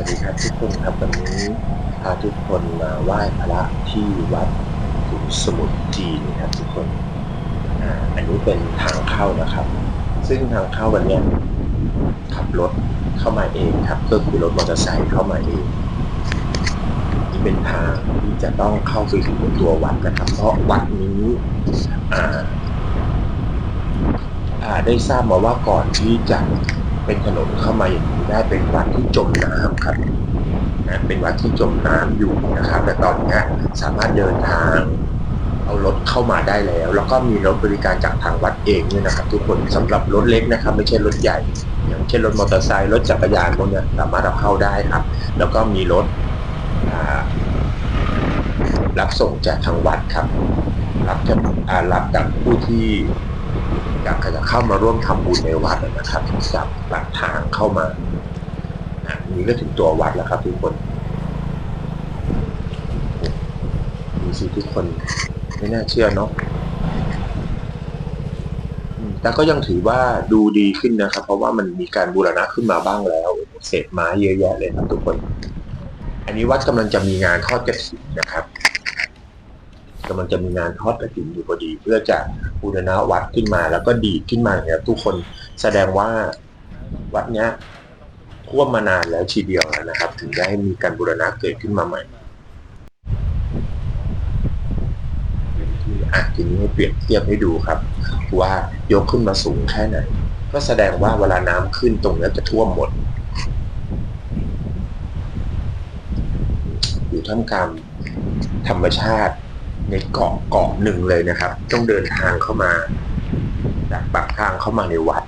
วัสดีครับทุกคนครับวันนี้พาทุกคนมาไหว้พระที่วัดขุนสมุทรจีนครับทุกคนอ่าอันนี้เป็นทางเข้านะครับ ซึ่งทางเข้าวันนี้ขับรถเข้ามาเองครับก็คือรถมอเตอร์ไซค์เข้ามาเองนี่เป็นทางที่จะต้องเข้าไปถึงตัววัดนะครับ เพราะวัดนี้อ่าได้ทราบมาว่าก่อนที่จะ เป็นถนนเข้ามาอย่างนี้ได้เป็นวัดที่จมน้ำครับนะเป็นวัดที่จมน้ำอยู่นะครับ แต่ตอนนี้สามารถเดินทางเอารถเข้ามาได้แล้ว แล้วก็มีรถบริการจากทางวัดเองเนี่ยนะครับ ทุกคนสำหรับรถเล็กนะครับ ไม่ใช่รถใหญ่ อย่างเช่นรถมอเตอร์ไซค์รถจักรยานพวกเนี้ยสามารถเอาเข้าได้ครับ แล้วก็มีรถรับส่งจากทางวัดครับ รับจากรับจากผู้ที่ อยากจะเข้ามาร่วมทำบุญในวัดนะครับจากปากทางเข้ามาอะนี้ก็ถึงตัววัดแล้วครับทุกคนดูสิทุกคนไม่น่าเชื่อเนาะอืมแต่ก็ยังถือว่าดูดีขึ้นนะครับ เพราะว่ามันมีการบูรณะขึ้นมาบ้างแล้ว เศษไม้เยอะแยะเลยครับทุกคน อันนี้วัดกำลังจะมีงานทอดกระถิ่นนะครับ กำลังจะมีงานทอดกระถิ่นอยู่พอดี เพื่อจะบูรณะวัดขึ้นมา แล้วก็ดีขึ้นมาเนี่ยทุกคนแสดงว่าวัดเนี้ยท่วมมานานแล้วทีเดียวแล้วนะครับ ถึงได้มีการบูรณะเกิดขึ้นมาใหม่อะทีนี้เปรียบเทียบให้ดูครับ ว่ายกขึ้นมาสูงแค่ไหน ก็แสดงว่าเวลาน้ำขึ้นตรงนี้จะท่วมหมด อยู่ท่ามกลางธรรมชาติ ในเกาะเกาะหนึ่งเลยนะครับ ต้องเดินทางเข้ามาจากปากทางเข้ามาในวัด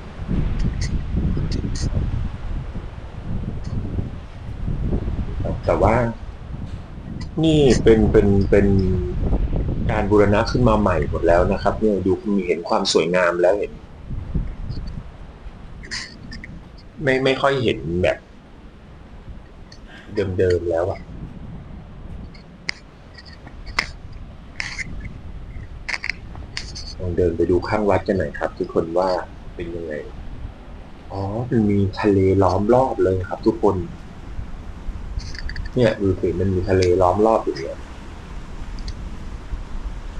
แต่ว่า นี่เป็นเป็นเป็นการบูรณะขึ้นมาใหม่หมดแล้วนะครับ เนี่ยดูมีเห็นความสวยงามแล้วเห็น ไม่ไม่ค่อยเห็นแบบ เดิมๆแล้วอะ ลองเดินไปดูข้างวัดกันหน่อยครับ ทุกคนว่าเป็นยังไง อ๋อมันมีทะเลล้อมรอบเลยครับ ทุกคน เนี่ยดูสิมันมีทะเลล้อมรอบอยู่เนี่ย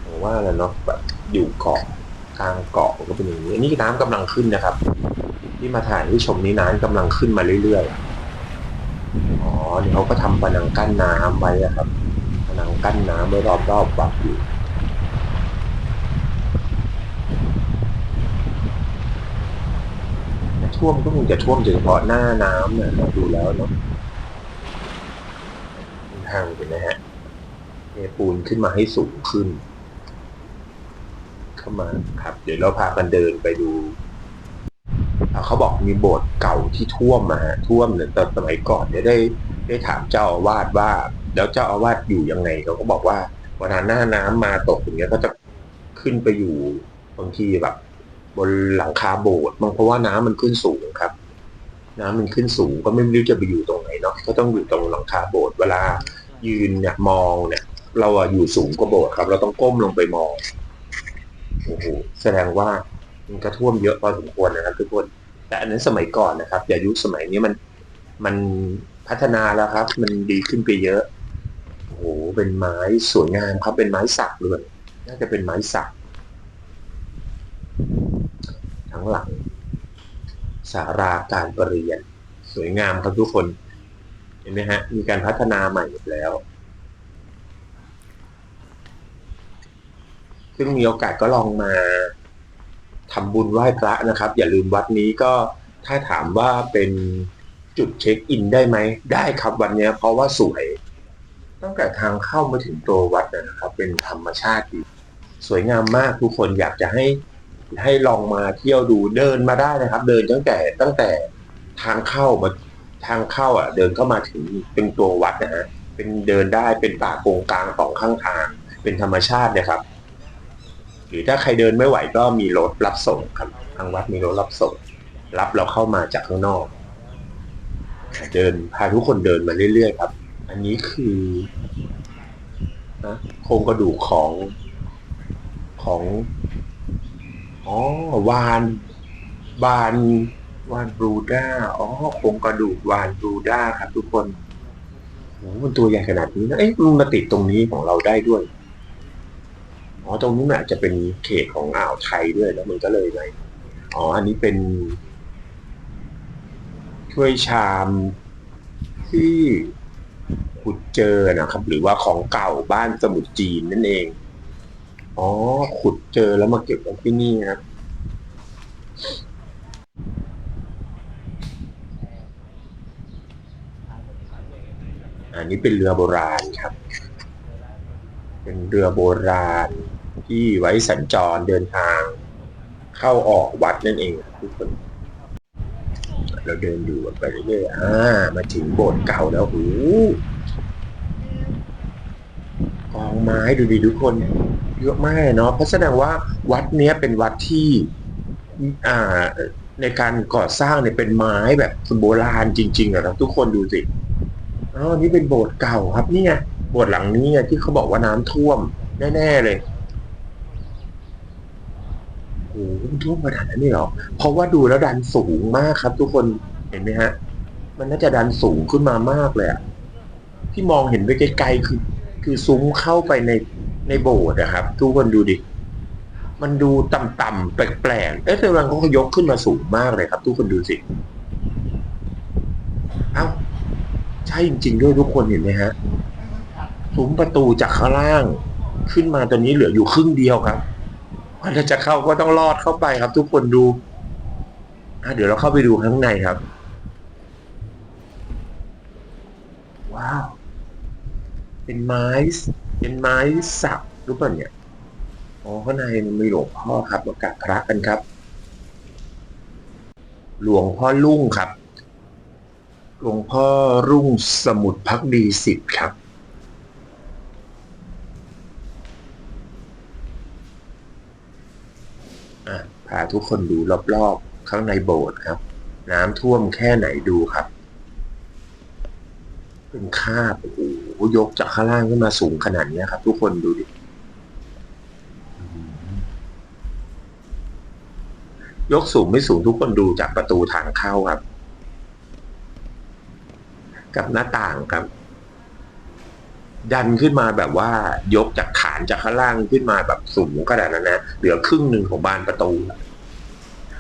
ผมว่าแล้วเนาะแบบอยู่เกาะกลางเกาะก็เป็นอย่างนี้อันนี้น้ำกำลังขึ้นนะครับ ที่มาถ่ายที่ชมนี้น้ำกำลังขึ้นมาเรื่อยๆ อ๋อเขาก็ทำผนังกั้นน้ำไว้ครับผนังกั้นน้ำไว้รอบๆวัดอยู่ ท่วมก็คงจะท่วมเฉพาะหน้าน้ำเนี่ยดูแล้วเนาะทางเห็นไหมฮะเทปูนขึ้นมาให้สูงขึ้น เข้ามาครับ เดี๋ยวเราพากันเดินไปดูเขาบอกมีโบสถ์เก่าที่ท่วมมาฮะท่วมเนี่ยตอนสมัยก่อนเนี่ยได้ได้ถามเจ้าอาวาสว่า แล้วเจ้าอาวาสอยู่ยังไงเขาก็บอกว่าเวลาหน้าน้ำมาตกอย่างเงี้ยก็จะขึ้นไปอยู่บางทีแบบ บนหลังคาโบสถ์บางเพราะว่าน้ำมันขึ้นสูงครับ น้ำมันขึ้นสูงก็ไม่รู้จะไปอยู่ตรงไหนเนาะก็ต้องอยู่ตรงหลังคาโบสถ์เวลายืนเนี่ยมองเนี่ย เราอะอยู่สูงกว่าโบสถ์ครับ เราต้องก้มลงไปมองโอ้โหแสดงว่ามันก็ท่วมเยอะพอสมควรนะครับทุกคนแต่อันนั้นสมัยก่อนนะครับแต่ยุคสมัยนี้มันมันพัฒนาแล้วครับ มันดีขึ้นไปเยอะโอ้โหเป็นไม้สวยงามครับเป็นไม้สักเลยน่าจะเป็นไม้สัก ทั้งหลัง สาราการประเรียน สวยงามครับทุกคน เห็นไหมฮะ มีการพัฒนาใหม่หมดแล้ว ซึ่งมีโอกาสก็ลองมาทำบุญไหว้พระนะครับ อย่าลืมวัดนี้ก็ถ้าถามว่าเป็นจุดเช็คอินได้ไหม ได้ครับวันนี้เพราะว่าสวย ตั้งแต่ทางเข้ามาถึงตัววัดนะครับ เป็นธรรมชาติดี สวยงามมากทุกคนอยากจะให้ ให้ลองมาเที่ยวดูเดินมาได้นะครับ เดินตั้งแต่ตั้งแต่ทางเข้ามาทางเข้าอะ เดินเข้ามาถึงเป็นตัววัดนะฮะเป็นเดินได้เป็นป่าโกงกลางสองข้างทาง เป็นธรรมชาตินะครับ หรือถ้าใครเดินไม่ไหวก็มีรถรับส่งครับทางวัดมีรถรับส่ง รับเราเข้ามาจากข้างนอก เดินพาทุกคนเดินมาเรื่อยๆครับ อันนี้คือนะโครงกระดูกของของ อ๋อวานวานวานบรูด้าอ๋อโครงกระดูกวานบรูด้าครับ ทุกคนโอ้มันตัวใหญ่ขนาดนี้นะเอ๊ะมันมาติดตรงนี้ของเราได้ด้วยอ๋อตรงนี้มันอาจจะเป็นเขตของอ่าวไทยด้วยแล้วมันก็เลยไงอ๋อ อันนี้เป็นถ้วยชามที่ขุดเจอนะครับ หรือว่าของเก่าบ้านสมุทรจีนนั่นเอง อ๋อ ขุดเจอแล้วมาเก็บไว้ที่นี่ครับ อันนี้เป็นเรือโบราณครับ เป็นเรือโบราณที่ไว้สัญจรเดินทาง เข้าออกวัดนั่นเองทุกคน เราเดินดูไปเรื่อยๆอ่ามาถึงโบสถ์เก่าแล้วโหกองไม้ดูดิทุกคน เยอะมากเนาะเพราะแสดงว่าวัดเนี้ยเป็นวัดที่อ่าในการก่อสร้างเนี่ยเป็นไม้แบบโบราณจริงๆอะครับทุกคนดูสิอ๋อนี่เป็นโบสถ์เก่าครับเนี่ไงโบสถ์หลังนี้ไงที่เขาบอกว่าน้ำท่วมแน่ๆเลยโอ้โหท่วมขนาดนั้นเลยหรอเพราะว่าดูแล้วดันสูงมากครับ ทุกคนเห็นไหมฮะ มันน่าจะดันสูงขึ้นมามากเลยอะที่มองเห็นไปไกลๆคือ คือซุ้มเข้าไปใน ในโบสถ์นะครับ ทุกคนดูดิ มันดูต่ำๆแปลกๆเอ๊ะแต่มันก็ยกขึ้นมาสูงมากเลยครับ ทุกคนดูสิ เอ้า ใช่จริงๆด้วยทุกคนเห็นไหมฮะซุ้มประตูจากข้างล่าง ขึ้นมาตอนนี้เหลืออยู่ครึ่งเดียวครับพอเราจะเข้าก็ต้องลอดเข้าไปครับ ทุกคนดูอะเดี๋ยวเราเข้าไปดูข้างในครับ ว้าว เป็นไม้ เป็นไม้สักรู้ป่ะเนี่ยอ๋อข้างในมันมีหลวงพ่อครับมากราบพระกันครับ หลวงพ่อลุ่งครับ หลวงพ่อรุ่งสมุทรพักดีสิทธิ์ครับ อะพาทุกคนดูรอบๆ ข้างในโบสถ์ครับ น้ำท่วมแค่ไหนดูครับ เป็นคาบโอ้โห ยกจากข้างล่างขึ้นมาสูงขนาดนี้ครับ ทุกคนดูดิ ยกสูงไม่สูงทุกคนดูจากประตูทางเข้าครับ กับหน้าต่างครับ ดันขึ้นมาแบบว่ายกจากฐานจากข้างล่างขึ้นมาแบบสูงขนาดนั้นนะเหลือครึ่งหนึ่งของบานประตู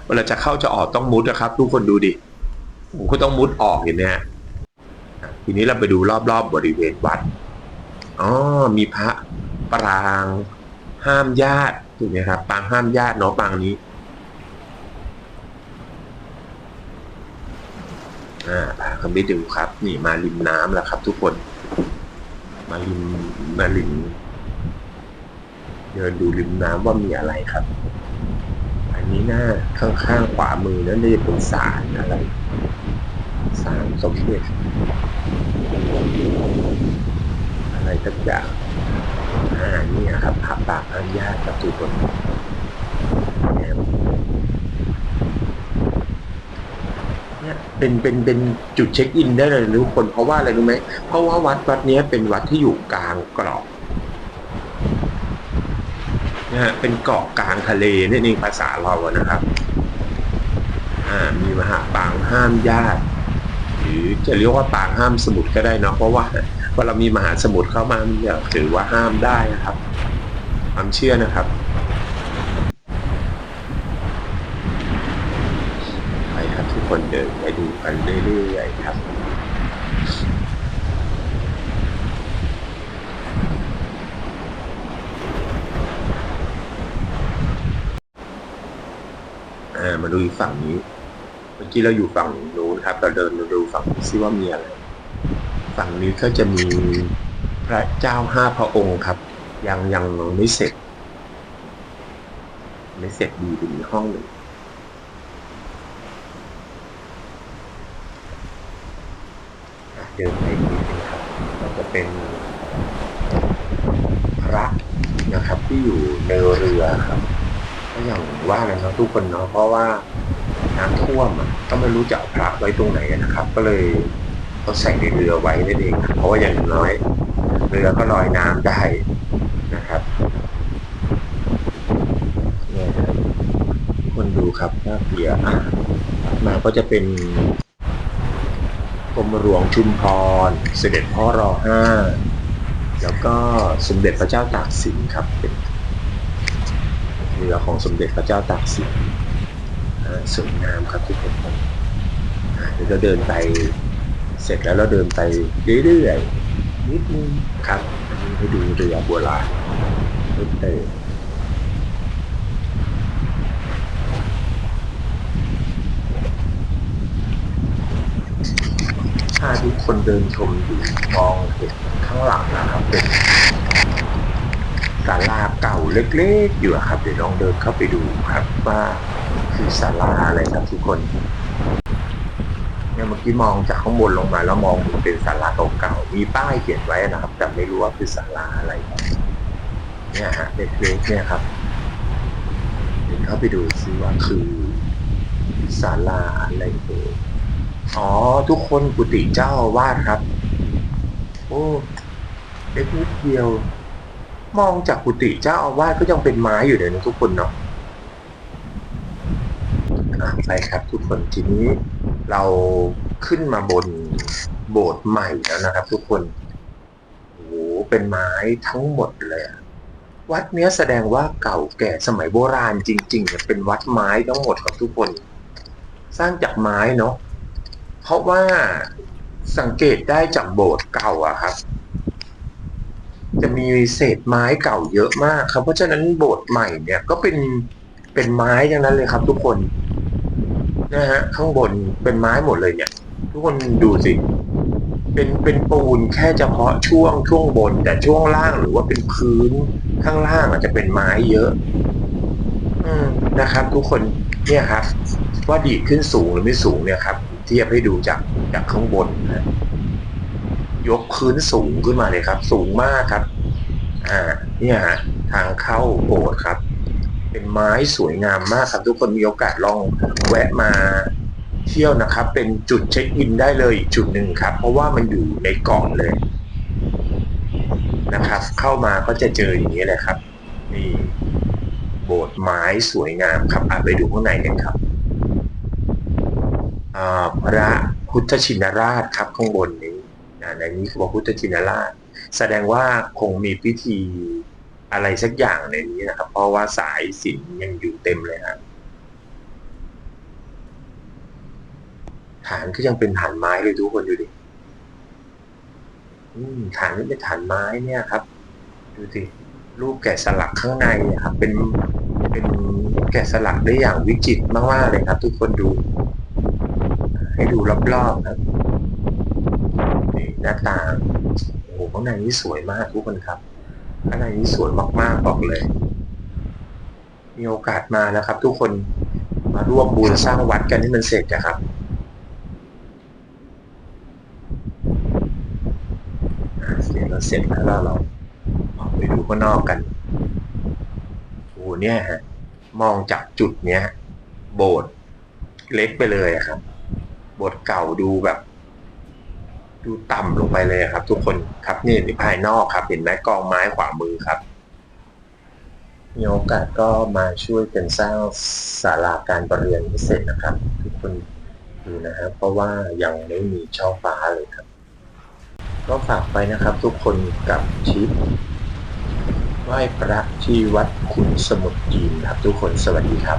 เวลาจะเข้าจะออกต้องมุดนะครับ ทุกคนดูดิผมก็ต้องมุดออกเห็นไหมฮะ ทีนี้เราไปดูรอบๆบบริเวณวัดอ๋อมีพระปรางห้ามญาติถูกไหมครับปางห้ามญาติเนาะปางนี้อ่าพากันไปดูครับ นี่มาริมน้ำแล้วครับ ทุกคน มาริมมาริมเดินดูริมน้ำว่ามีอะไรครับ อันนี้หน้าข้างๆขวามือนั่นน่าจะเป็นศาลอะไร ศาลสมเด็จอะไรสักอย่างอ่านี่ครับผับปากอันญาติกับทุกนเนี่ยเนี่ยเป็นเป็นเป็นจุดเช็คอินได้เลยทุกคนเพราะว่าอะไรรู้ไหมเพราะว่าวัดวัดนี้เป็นวัดที่อยู่กลางเกาะนะฮะเป็นเกาะกลางทะเลนี่เองภาษาเราอะนะครับ อ่ามีมหาปางห้ามญาติ รือจะเรียกว่าปางห้ามสมุทรก็ได้เนะเพราะว่าพอเรามีมหาสมุทรเข้ามามันจะถือว่าห้ามได้นะครับความเชื่อนะครับไปครับทุกคนเดินไปดูกันเรื่อยๆครับมาดูฝั่งนี้ มื่อกี้เราอยู่ฝั่งนู้นครับเราเดินดูฝั่งนี้ซิว่ามีอะไรฝั่งนี้ก็จะมีพระเจ้าห้าพระองค์ครับ ยังยังไม่เสร็จ ไม่เสร็จดีเป็นห้องหนึ่งเดินไปอีนครับก็จะเป็นพระนะครับที่อยู่ในเรือครับก็อย่างว่านะครับทุกคนเนาะเพราะว่า น้ำท่วมก็ไม่รู้จะเอาพระไว้ตรงไหนนะครับ ก็เลยเขาใส่ในเรือไว้นั่นเองเพราะว่าอย่างน้อยเรือก็ลอยน้ำได้นะครับนี่ครับคนดูครับน่าเบียร์อะมาก็จะเป็นกรมหลวงชุมพร เสด็จพ่อรอห้าแล้วก็สมเด็จพระเจ้าตากสินครับเป็นเรือของสมเด็จพระเจ้าตากสิน สวยงามครับทุกคนเดี๋ยวเราเดินไปเสร็จแล้วเราเดินไปเรื่อยๆนิดนึงครับให้ดูเรือโบราณเพิ่มเติมถ้าทุกคนเดินชมอยู่มองเห็นข้างหลังนะครับเป็นศาลาเก่าเล็กๆอยู่อะครับเดี๋ยวลองเดินเข้าไปดูครับว่า คือศาลาอะไรครับทุกคนเนี่ยเมื่อกี้มองจากข้างบนลงมา แล้วมองเห็นเป็นศาลาเก่าๆมีป้ายเขียนไว้นะครับ แต่ไม่รู้ว่าคือศาลาอะไร เนี่ยฮะเล็กๆเนี่ยครับเดินเข้าไปดูซิว่าคือศาลาอะไรเอ่ยอ๋อ ทุกคนกุฏิเจ้าวาสครับ โอ้เล็กนิดเดียว มองจากกุฏิเจ้าอาวาสก็ยังเป็นไม้อยู่เลยนะทุกคนเนาะ ไปครับทุกคนทีนี้เราขึ้นมาบนโบสถ์ใหม่แล้วนะครับ ทุกคนโอ้โหเป็นไม้ทั้งหมดเลยวัดเนี้ยแสดงว่าเก่าแก่สมัยโบราณจริงๆเนี่ยเป็นวัดไม้ทั้งหมดครับทุกคน สร้างจากไม้เนาะเพราะว่าสังเกตได้จากโบสถ์เก่าอะครับ จะมีเศษไม้เก่าเยอะมากครับ เพราะฉะนั้นโบสถ์ใหม่เนี่ยก็เป็นเป็นไม้ทั้งนั้นเลยครับทุกคน นะฮะข้างบนเป็นไม้หมดเลยเนี่ย ทุกคนดูสิ เป็นเป็นปูนแค่เฉพาะช่วงช่วงบน แต่ช่วงล่างหรือว่าเป็นพื้นข้างล่างอาจจะเป็นไม้เยอะ อืมนะครับ ทุกคนเนี่ยครับ ว่าดีขึ้นสูงหรือไม่สูงเนี่ยครับ เทียบให้ดูจากจากข้างบนนะยกพื้นสูงขึ้นมาเลยครับ สูงมากครับ อ่า เนี่ยฮะทางเข้าโบสถ์ครับ เป็นไม้สวยงามมากครับ ทุกคนมีโอกาสลองแวะมาเที่ยวนะครับ เป็นจุดเช็คอินได้เลยอีกจุดหนึ่งครับ เพราะว่ามันอยู่ในเกาะเลยนะครับ เข้ามาก็จะเจออย่างนี้เลยครับนี่โบสถ์ไม้สวยงามครับอไปดูข้างในกันครับพระพุทธชินราชครับข้างบนนี้นะในนี้คือพระพุทธชินราช แสดงว่าคงมีพิธี อะไรสักอย่างในนี้นะครับ เพราะว่าสายสินยังอยู่เต็มเลยครับฐานก็ยังเป็นฐานไม้เลยทุกคนดูดิฐานนี้เป็นฐานไม้เนี่ยครับ ดูสิรูปแกะสลักข้างในอะครับ เป็นเป็นแกะสลักได้อย่างวิจิตรมากๆเลยครับ ทุกคนดู ให้ดูรอบๆครับนี่หน้าต่างโอ้โหข้างในนี้สวยมากทุกคนครับ ข้างในนี้สวยมากๆบอกเลย มีโอกาสมานะครับ ทุกคนมาร่วมบุญสร้างวัดกันให้มันเสร็จนะครับเดี๋ยวเราเสร็จแล้วเราเราออกไปดูข้างนอกกันโอ้โหเนี่ยฮะมองจากจุดเนี้ย โบสถ์เล็กไปเลยอะครับ โบทเก่าดูแบบ ดูต่ำลงไปเลยครับ ทุกคนครับนี่ในภายนอกครับ เห็นไหมกองไม้ขวามือครับ มีโอกาสก็มาช่วยกันสร้างศาลาการประเรียนพิเศษนะครับ ทุกคนดูนะครับเพราะว่ายังไม่มีช่องฟ้าเลยครับ ก็ฝากไปนะครับ ทุกคนกับทริปไหว้พระที่วัดขุนสมุทรจีนครับ ทุกคนสวัสดีครับ